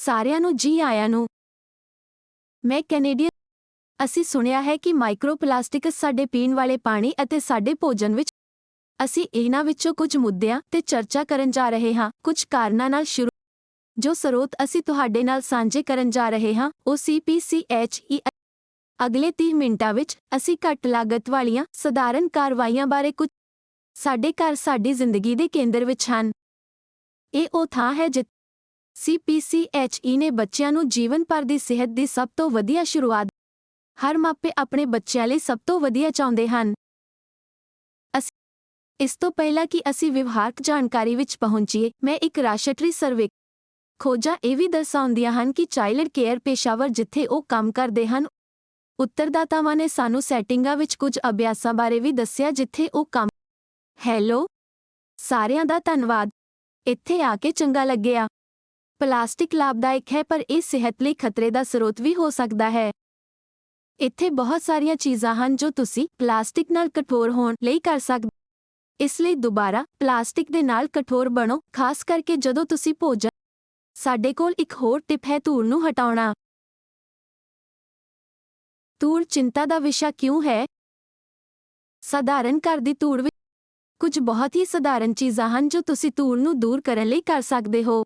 ਸਾਰਿਆਂ ਨੂੰ ਜੀ ਆਇਆਂ ਨੂੰ। ਮੈਂ ਕੈਨੇਡੀਅਨ। ਅਸੀਂ ਸੁਣਿਆ ਹੈ ਕਿ ਮਾਈਕਰੋਪਲਾਸਟਿਕਸ ਸਾਡੇ ਪੀਣ ਵਾਲੇ ਪਾਣੀ ਅਤੇ ਸਾਡੇ ਭੋਜਨ ਵਿੱਚ ਅਸੀਂ ਇਹਨਾਂ ਵਿੱਚੋਂ ਕੁਝ ਮੁੱਦਿਆਂ ਤੇ ਚਰਚਾ ਕਰਨ ਜਾ ਰਹੇ ਹਾਂ, ਕੁਝ ਕਾਰਨਾਂ ਨਾਲ ਸ਼ੁਰੂ ਜੋ ਸਰੋਤ ਅਸੀਂ ਤੁਹਾਡੇ ਨਾਲ ਸਾਂਝੇ ਕਰਨ ਜਾ ਰਹੇ ਹਾਂ, ਉਹ CPCHE ਅਗਲੇ 30 ਮਿੰਟਾਂ ਵਿੱਚ ਅਸੀਂ ਘੱਟ ਲਾਗਤ ਵਾਲੀਆਂ ਸਧਾਰਨ ਕਾਰਵਾਈਆਂ ਬਾਰੇ ਕੁਝ ਸਾਡੇ ਘਰ ਸਾਡੀ ਜ਼ਿੰਦਗੀ ਦੇ ਕੇਂਦਰ ਵਿੱਚ ਹਨ। ਇਹ ਉਹ ਥਾਂ ਹੈ ਜਿੱਥੇ CPCHE ਨੇ ਬੱਚਿਆਂ ਨੂੰ ਜੀਵਨ ਭਰ ਦੀ ਸਿਹਤ ਦੀ ਸਭ ਤੋਂ ਵਧੀਆ ਸ਼ੁਰੂਆਤ ਹਰ ਮਾਪੇ ਆਪਣੇ ਬੱਚਿਆਂ ਲਈ ਸਭ ਤੋਂ ਵਧੀਆ ਚਾਹੁੰਦੇ ਹਨ। ਅਸੀਂ ਇਸ ਤੋਂ ਪਹਿਲਾਂ ਕਿ ਅਸੀਂ ਵਿਵਹਾਰਕ ਜਾਣਕਾਰੀ ਵਿੱਚ ਪਹੁੰਚੀਏ, ਮੈਂ ਇੱਕ ਰਾਸ਼ਟਰੀ ਸਰਵੇ ਖੋਜਾਂ ਇਹ ਵੀ ਦਰਸਾਉਂਦੀਆਂ ਹਨ ਕਿ ਚਾਈਲਡ ਕੇਅਰ ਪੇਸ਼ਾਵਰ ਜਿੱਥੇ ਉਹ ਕੰਮ ਕਰਦੇ ਹਨ, ਉੱਤਰਦਾਤਾਵਾਂ ਨੇ ਸਾਨੂੰ ਸੈਟਿੰਗਾਂ ਵਿੱਚ ਕੁਝ ਅਭਿਆਸਾਂ ਬਾਰੇ ਵੀ ਦੱਸਿਆ ਜਿੱਥੇ ਉਹ ਕੰਮ ਹੈਲੋ, ਸਾਰਿਆਂ ਦਾ ਧੰਨਵਾਦ। ਇੱਥੇ ਆ ਕੇ ਚੰਗਾ ਲੱਗਿਆ। ਪਲਾਸਟਿਕ ਲਾਭਦਾਇਕ ਹੈ, ਪਰ ਇਹ ਸਿਹਤ ਲਈ ਖਤਰੇ ਦਾ ਸਰੋਤ ਵੀ ਹੋ ਸਕਦਾ ਹੈ। ਇੱਥੇ ਬਹੁਤ ਸਾਰੀਆਂ ਚੀਜ਼ਾਂ ਹਨ ਜੋ ਤੁਸੀਂ ਪਲਾਸਟਿਕ ਨਾਲ ਕਠੋਰ ਹੋਣ ਲਈ ਕਰ ਸਕਦੇ ਇਸ ਲਈ ਦੁਬਾਰਾ ਪਲਾਸਟਿਕ ਦੇ ਨਾਲ ਕਠੋਰ ਬਣੋ, ਖਾਸ ਕਰਕੇ ਜਦੋਂ ਤੁਸੀਂ ਭੋਜਨ ਸਾਡੇ ਕੋਲ ਇੱਕ ਹੋਰ ਟਿਪ ਹੈ ਧੂੜ ਨੂੰ ਹਟਾਉਣਾ। ਧੂੜ ਚਿੰਤਾ ਦਾ ਵਿਸ਼ਾ ਕਿਉਂ ਹੈ? ਸਧਾਰਨ ਘਰ ਦੀ ਧੂੜ ਵਿੱਚ ਕੁਝ ਬਹੁਤ ਹੀ ਸਧਾਰਨ ਚੀਜ਼ਾਂ ਹਨ ਜੋ ਤੁਸੀਂ ਧੂੜ ਨੂੰ ਦੂਰ ਕਰਨ ਲਈ ਕਰ ਸਕਦੇ ਹੋ।